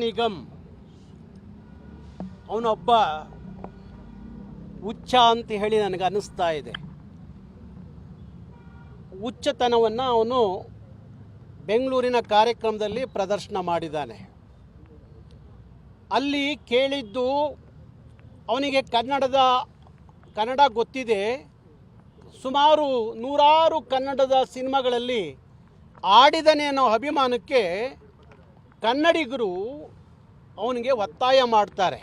ನಿಗಮ್. ಅವನೊಬ್ಬ ಹುಚ್ಚ ಅಂತ ಹೇಳಿ ನನಗೆ ಅನ್ನಿಸ್ತಾ ಇದೆ. ಹುಚ್ಚತನವನ್ನು ಅವನು ಬೆಂಗಳೂರಿನ ಕಾರ್ಯಕ್ರಮದಲ್ಲಿ ಪ್ರದರ್ಶನ ಮಾಡಿದ್ದಾನೆ. ಅಲ್ಲಿ ಕೇಳಿದ್ದು ಅವನಿಗೆ ಕನ್ನಡದ ಕನ್ನಡ ಗೊತ್ತಿದೆ. ಸುಮಾರು ನೂರಾರು ಕನ್ನಡದ ಸಿನಿಮಾಗಳಲ್ಲಿ ಆಡಿದನೆ ಅನ್ನೋ ಅಭಿಮಾನಕ್ಕೆ ಕನ್ನಡಿಗರು ಅವನಿಗೆ ಒತ್ತಾಯ ಮಾಡ್ತಾರೆ.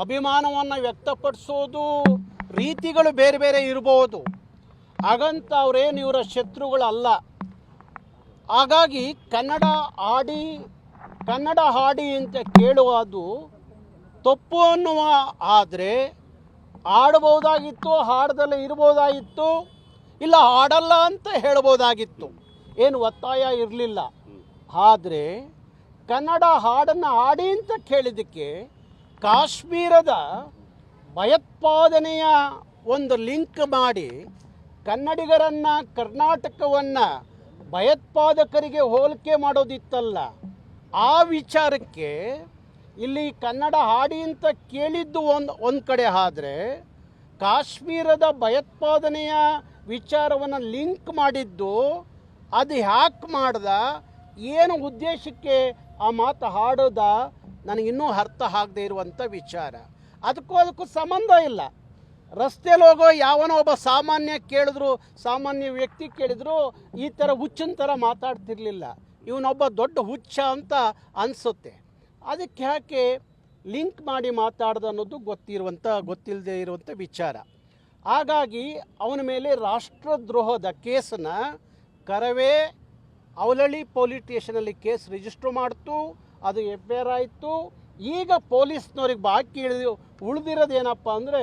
ಅಭಿಮಾನವನ್ನು ವ್ಯಕ್ತಪಡಿಸೋದು, ರೀತಿಗಳು ಬೇರೆ ಬೇರೆ ಇರ್ಬೋದು. ಹಾಗಂತ ಅವರೇನು ಇವರ ಶತ್ರುಗಳಲ್ಲ. ಹಾಗಾಗಿ ಕನ್ನಡ ಆಡಿ ಕನ್ನಡ ಹಾಡಿ ಅಂತ ಕೇಳುವುದು ತಪ್ಪು ಅನ್ನುವ ಆದರೆ ಆಡಬಹುದಾಗಿತ್ತು ಹಾಡದಲ್ಲೇ ಇರ್ಬೋದಾಗಿತ್ತು, ಇಲ್ಲ ಹಾಡಲ್ಲ ಅಂತ ಹೇಳ್ಬೋದಾಗಿತ್ತು. ಏನು ಒತ್ತಾಯ ಇರಲಿಲ್ಲ. ಆದರೆ ಕನ್ನಡ ಹಾಡನ್ನು ಹಾಡಿ ಅಂತ ಕೇಳಿದ್ದಕ್ಕೆ ಕಾಶ್ಮೀರದ ಭಯೋತ್ಪಾದನೆಯ ಒಂದು ಲಿಂಕ್ ಮಾಡಿ ಕನ್ನಡಿಗರನ್ನು, ಕರ್ನಾಟಕವನ್ನು ಭಯೋತ್ಪಾದಕರಿಗೆ ಹೋಲಿಕೆ ಮಾಡೋದಿತ್ತಲ್ಲ. ಆ ವಿಚಾರಕ್ಕೆ ಇಲ್ಲಿ ಕನ್ನಡ ಹಾಡಿ ಅಂತ ಕೇಳಿದ್ದು ಒಂದು ಒಂದು ಕಡೆ ಆದರೆ ಕಾಶ್ಮೀರದ ಭಯೋತ್ಪಾದನೆಯ ವಿಚಾರವನ್ನು ಲಿಂಕ್ ಮಾಡಿದ್ದು ಅದು ಹ್ಯಾಕ್ ಮಾಡ್ದ ಏನು ಉದ್ದೇಶಕ್ಕೆ ಆ ಮಾತು ಹಾಡೋದ ನನಗಿನ್ನೂ ಅರ್ಥ ಆಗದೆ ಇರುವಂಥ ವಿಚಾರ. ಅದಕ್ಕೂ ಅದಕ್ಕೂ ಸಂಬಂಧ ಇಲ್ಲ. ರಸ್ತೆಯಲ್ಲಿ ಹೋಗೋ ಯಾವನೋ ಒಬ್ಬ ಸಾಮಾನ್ಯ ಕೇಳಿದ್ರು, ಸಾಮಾನ್ಯ ವ್ಯಕ್ತಿ ಕೇಳಿದ್ರು ಈ ಥರ ಹುಚ್ಚಿನ ಥರ ಮಾತಾಡ್ತಿರ್ಲಿಲ್ಲ. ಇವನೊಬ್ಬ ದೊಡ್ಡ ಹುಚ್ಚ ಅಂತ ಅನಿಸುತ್ತೆ. ಅದಕ್ಕೆ ಯಾಕೆ ಲಿಂಕ್ ಮಾಡಿ ಮಾತಾಡ್ದ ಅನ್ನೋದು ಗೊತ್ತಿರುವಂಥ ಗೊತ್ತಿಲ್ಲದೆ ಇರುವಂಥ ವಿಚಾರ. ಹಾಗಾಗಿ ಅವನ ಮೇಲೆ ರಾಷ್ಟ್ರದ್ರೋಹದ ಕೇಸನ್ನು ಕರವೇ ಅವಲಳ್ಳಿ ಪೊಲೀಸ್ ಸ್ಟೇಷನಲ್ಲಿ ಕೇಸ್ ರಿಜಿಸ್ಟರ್ ಮಾಡ್ತು, ಅದು ಎಫ್ ಐ ಆರ್ ಆಯಿತು. ಈಗ ಪೊಲೀಸ್ನವ್ರಿಗೆ ಬಾಕಿ ಇಳಿದು ಉಳಿದಿರೋದೇನಪ್ಪ ಅಂದರೆ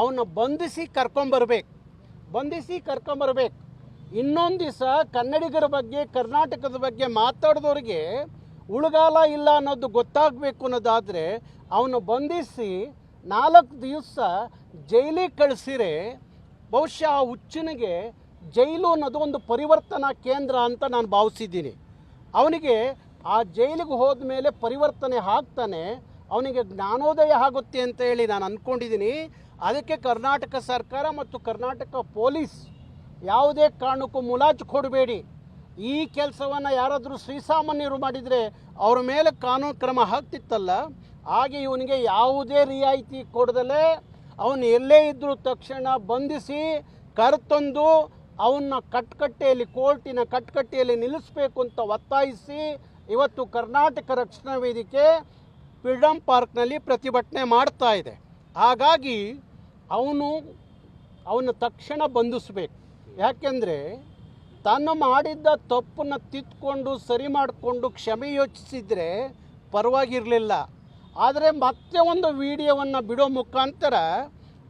ಅವನ್ನ ಬಂಧಿಸಿ ಕರ್ಕೊಂಬರ್ಬೇಕು. ಬಂಧಿಸಿ ಕರ್ಕೊಂಬರ್ಬೇಕು. ಇನ್ನೊಂದು ದಿವಸ ಕನ್ನಡಿಗರ ಬಗ್ಗೆ, ಕರ್ನಾಟಕದ ಬಗ್ಗೆ ಮಾತಾಡಿದವ್ರಿಗೆ ಉಳುಗಾಲ ಇಲ್ಲ ಅನ್ನೋದು ಗೊತ್ತಾಗಬೇಕು ಅನ್ನೋದಾದರೆ ಅವನು ಬಂಧಿಸಿ ನಾಲ್ಕು ದಿವಸ ಜೈಲಿಗೆ ಕಳಿಸಿರೆ, ಬಹುಶಃ ಆ ಹುಚ್ಚನಿಗೆ ಜೈಲು ಅನ್ನೋದು ಒಂದು ಪರಿವರ್ತನಾ ಕೇಂದ್ರ ಅಂತ ನಾನು ಭಾವಿಸಿದ್ದೀನಿ. ಅವನಿಗೆ ಆ ಜೈಲಿಗೆ ಹೋದ ಮೇಲೆ ಪರಿವರ್ತನೆ ಆಗ್ತಾನೆ, ಅವನಿಗೆ ಜ್ಞಾನೋದಯ ಆಗುತ್ತೆ ಅಂತ ಹೇಳಿ ನಾನು ಅಂದ್ಕೊಂಡಿದ್ದೀನಿ ಅದಕ್ಕೆ ಕರ್ನಾಟಕ ಸರ್ಕಾರ ಮತ್ತು ಕರ್ನಾಟಕ ಪೊಲೀಸ್ ಯಾವುದೇ ಕಾರಣಕ್ಕೂ ಮುಲಾಜು ಕೊಡಬೇಡಿ. ಈ ಕೆಲಸವನ್ನು ಯಾರಾದರೂ ಶ್ರೀಸಾಮಾನ್ಯರು ಮಾಡಿದರೆ ಅವ್ರ ಮೇಲೆ ಕಾನೂನು ಕ್ರಮ ಆಗ್ತಿತ್ತಲ್ಲ ಹಾಗೆ ಇವನಿಗೆ ಯಾವುದೇ ರಿಯಾಯಿತಿ ಕೊಡದಲೇ ಅವನು ಎಲ್ಲೇ ಇದ್ದರೂ ತಕ್ಷಣ ಬಂಧಿಸಿ ಕರೆತಂದು ಅವನ್ನ ಕಟ್ಕಟ್ಟೆಯಲ್ಲಿ, ಕೋರ್ಟಿನ ಕಟ್ಕಟ್ಟೆಯಲ್ಲಿ ನಿಲ್ಲಿಸಬೇಕು ಅಂತ ಒತ್ತಾಯಿಸಿ ಇವತ್ತು ಕರ್ನಾಟಕ ರಕ್ಷಣಾ ವೇದಿಕೆ ಫ್ರೀಡಮ್ ಪಾರ್ಕ್ನಲ್ಲಿ ಪ್ರತಿಭಟನೆ ಮಾಡ್ತಾ ಇದೆ. ಹಾಗಾಗಿ ಅವನು, ಅವನ ತಕ್ಷಣ ಬಂಧಿಸ್ಬೇಕು. ಯಾಕೆಂದರೆ ತಾನು ಮಾಡಿದ್ದ ತಪ್ಪನ್ನು ತಿದ್ದುಕೊಂಡು ಸರಿ ಮಾಡಿಕೊಂಡು, ಕ್ಷಮೆ ಯೋಚಿಸಿದರೆ ಪರವಾಗಿರಲಿಲ್ಲ. ಆದರೆ ಮತ್ತೆ ಒಂದು ವಿಡಿಯೋವನ್ನು ಬಿಡೋ ಮುಖಾಂತರ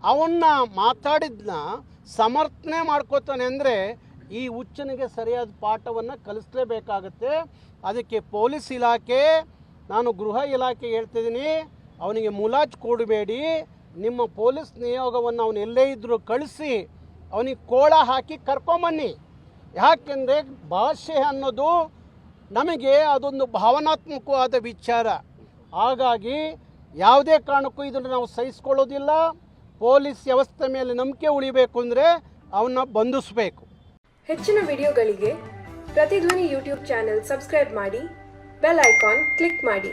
ಅವನ್ನ ಮಾತಾಡಿದ್ನ ಸಮರ್ಥನೆ ಮಾಡ್ಕೋತಾನೆ ಅಂದರೆ ಈ ಹುಚ್ಚನಿಗೆ ಸರಿಯಾದ ಪಾಠವನ್ನು ಕಲಿಸ್ಲೇಬೇಕಾಗತ್ತೆ. ಅದಕ್ಕೆ ಪೊಲೀಸ್ ಇಲಾಖೆ, ನಾನು ಗೃಹ ಇಲಾಖೆ ಹೇಳ್ತಿದ್ದೀನಿ, ಅವನಿಗೆ ಮುಲಾಜ್ ಕೊಡಬೇಡಿ ನಿಮ್ಮ ಪೊಲೀಸ್ ನಿಯೋಗವನ್ನು ಅವನು ಎಲ್ಲೇ ಇದ್ದರೂ ಕಳಿಸಿ, ಅವನಿಗೆ ಕೋಳ ಹಾಕಿ ಕರ್ಕೊಂಬನ್ನಿ. ಯಾಕೆಂದರೆ ಭಾಷೆ ಅನ್ನೋದು ನಮಗೆ ಅದೊಂದು ಭಾವನಾತ್ಮಕವಾದ ವಿಚಾರ. ಹಾಗಾಗಿ ಯಾವುದೇ ಕಾರಣಕ್ಕೂ ಇದನ್ನು ನಾವು ಸಹಿಸ್ಕೊಳ್ಳೋದಿಲ್ಲ. ಪೊಲೀಸ್ ವ್ಯವಸ್ಥೆ ಮೇಲೆ ನಂಬಿಕೆ ಉಳಿಬೇಕು ಅಂದರೆ ಅವನ್ನ ಬಂಧಿಸಬೇಕು. ಹೆಚ್ಚಿನ ವಿಡಿಯೋಗಳಿಗೆ ಪ್ರತಿಧ್ವನಿ ಯೂಟ್ಯೂಬ್ ಚಾನೆಲ್ ಸಬ್ಸ್ಕ್ರೈಬ್ ಮಾಡಿ, ಬೆಲ್ ಐಕಾನ್ ಕ್ಲಿಕ್ ಮಾಡಿ.